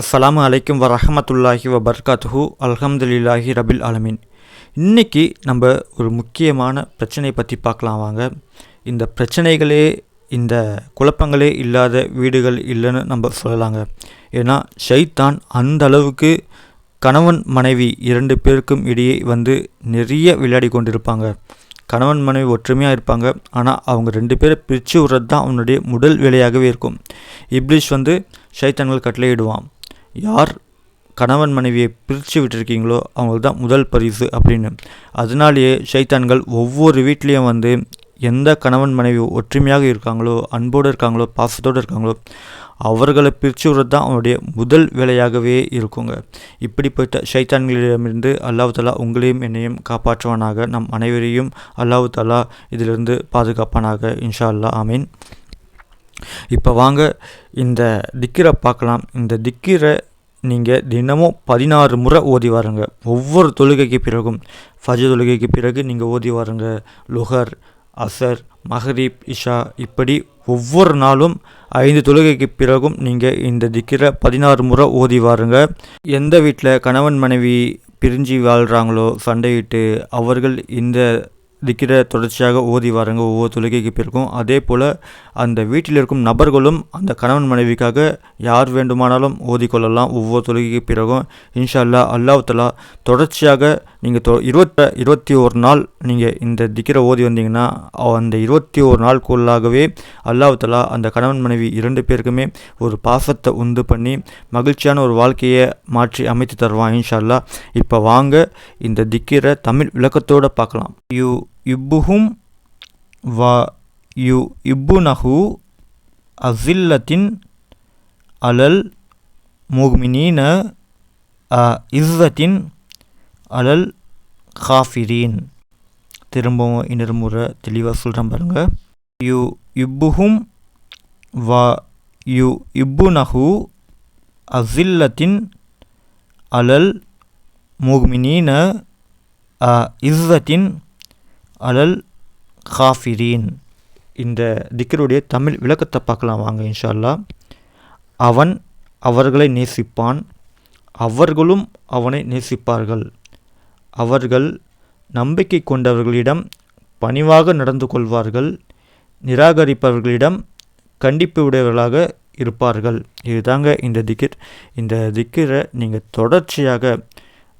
அஸ்ஸலாமு அலைக்கும் வரஹமத்துல்லாஹி வபர்காத்துஹு அல்ஹம்துலில்லாஹி ரபில் ஆலமீன். இன்னைக்கு நம்ம ஒரு முக்கியமான பிரச்சனையை பற்றி பார்க்கலாம் வாங்க. இந்த பிரச்சனைகளே இந்த குழப்பங்களே இல்லாத வீடுகள் இல்லைன்னு நம்ம சொல்லலாங்க. ஏன்னா ஷைத்தான் அந்த அளவுக்கு கணவன் மனைவி இரண்டு பேருக்கும் இடையே வந்து நிறைய விளையாடி கொண்டிருப்பாங்க. கணவன் மனைவி ஒற்றுமையாக இருப்பாங்க. ஆனால் அவங்க ரெண்டு பேரை பிரித்து விடுறது தான் அவனுடைய முதல் வேலையாகவே இருக்கும். இப்ளிஷ் வந்து ஷைத்தான்கள் கட்டளையிடுவான். யார் கணவன் மனைவியை பிரித்து விட்டுருக்கீங்களோ அவங்களுக்கு தான் முதல் பரிசு அப்படின்னு. அதனாலேயே ஷைத்தான்கள் ஒவ்வொரு வீட்லேயும் வந்து எந்த கணவன் மனைவி ஒற்றுமையாக இருக்காங்களோ அன்போடு இருக்காங்களோ பாசத்தோடு இருக்காங்களோ அவர்களை பிரித்து விடுறது தான் அவனுடைய முதல் வேலையாகவே இருக்குங்க. இப்படிப்பட்ட ஷைத்தான்களிடமிருந்து அல்லாஹாலா உங்களையும் என்னையும் காப்பாற்றுவானாக. நம் அனைவரையும் அல்லாஹாலா இதிலிருந்து பாதுகாப்பானாக இன்ஷா அல்லா ஆமீன். இப்போ வாங்க இந்த திக்கிரை பார்க்கலாம். இந்த திக்கிரை நீங்கள் தினமும் பதினாறு முறை ஓதி வாருங்க. ஒவ்வொரு தொழுகைக்கு பிறகும் ஃபஜ தொழுகைக்கு பிறகு நீங்கள் ஓதி வாருங்க. லுஹர் அசர் மஹரீப் இஷா இப்படி ஒவ்வொரு நாளும் ஐந்து தொழுகைக்கு பிறகும் நீங்கள் இந்த திக்கிற பதினாறு முறை ஓதி வாருங்க. எந்த வீட்டில் கணவன் மனைவி பிரிஞ்சு வாழ்கிறாங்களோ சண்டையிட்டு அவர்கள் இந்த திக்கிற தொடர்ச்சியாக ஓதி வாருங்க ஒவ்வொரு தொழுகைக்கு பிறகும். அதே போல் அந்த வீட்டில் இருக்கும் நபர்களும் அந்த கணவன் மனைவிக்காக யார் வேண்டுமானாலும் ஓதிக்கொள்ளலாம் ஒவ்வொரு தொழுகைக்கு பிறகும். இன்ஷா அல்லா அல்லாஹ் தொடர்ச்சியாக நீங்கள் தொ இருபத்த இருபத்தி ஒரு நாள் நீங்கள் இந்த திக்கிற ஓதி வந்தீங்கன்னா அந்த இருபத்தி ஒரு நாளுக்குள்ளாகவே அல்லாஹலா அந்த கணவன் மனைவி இரண்டு பேருக்குமே ஒரு பாசத்தை உண்டு பண்ணி மகிழ்ச்சியான ஒரு வாழ்க்கையை மாற்றி அமைத்து தருவான் இன்ஷா அல்லா இப்போ வாங்க இந்த திக்கிற தமிழ் விளக்கத்தோடு பார்க்கலாம். யூ இப்புஹும் வ யு இப்புனஹு அசில்லத்தின் அலல் முஹ்மினீன அ இஸ்ஸத்தின் அலல் காஃபிரீன். திரும்பவும் இன்னொரு முறை தெளிவாக சொல்கிறேன் பாருங்க. யு இப்புஹும் வ யு இப்புனஹு அசில்லத்தின் அலல் முஹ்மினீன அ இஸ்ஸத்தின் அலல் காஃபிரீன். இந்த திக்கருடைய தமிழ் விளக்கத்தை பார்க்கலாம் வாங்க இன்ஷா அல்லா அவன் அவர்களை நேசிப்பான். அவர்களும் அவனை நேசிப்பார்கள். அவர்கள் நம்பிக்கை கொண்டவர்களிடம் பணிவாக நடந்து கொள்வார்கள். நிராகரிப்பவர்களிடம் கண்டிப்பு உடையவர்களாக இருப்பார்கள். இதுதாங்க இந்த திக்கிர். இந்த திக்கிரை நீங்கள் தொடர்ச்சியாக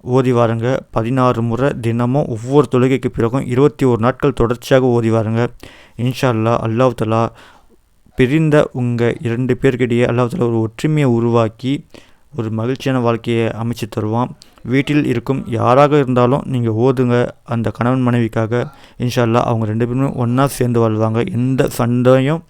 ஓதி வாருங்க. பதினாறு முறை தினமும் ஒவ்வொரு தொழுகைக்கு பிறகும் இருபத்தி ஒரு நாட்கள் தொடர்ச்சியாக ஓதி வாருங்க. இன்ஷா அல்லா அல்லாஹ் பிரிந்த உங்கள் இரண்டு பேருக்கிடையே அல்லாஹலா ஒரு ஒற்றுமையை உருவாக்கி ஒரு மகிழ்ச்சியான வாழ்க்கையை அமைச்சு தருவான். வீட்டில் இருக்கும் யாராக இருந்தாலும் நீங்கள் ஓதுங்க. அந்த கணவன் மனைவிக்காக இன்ஷால்லா அவங்க ரெண்டு பேருமே ஒன்றா சேர்ந்து வாழ்வாங்க. எந்த சண்டையும்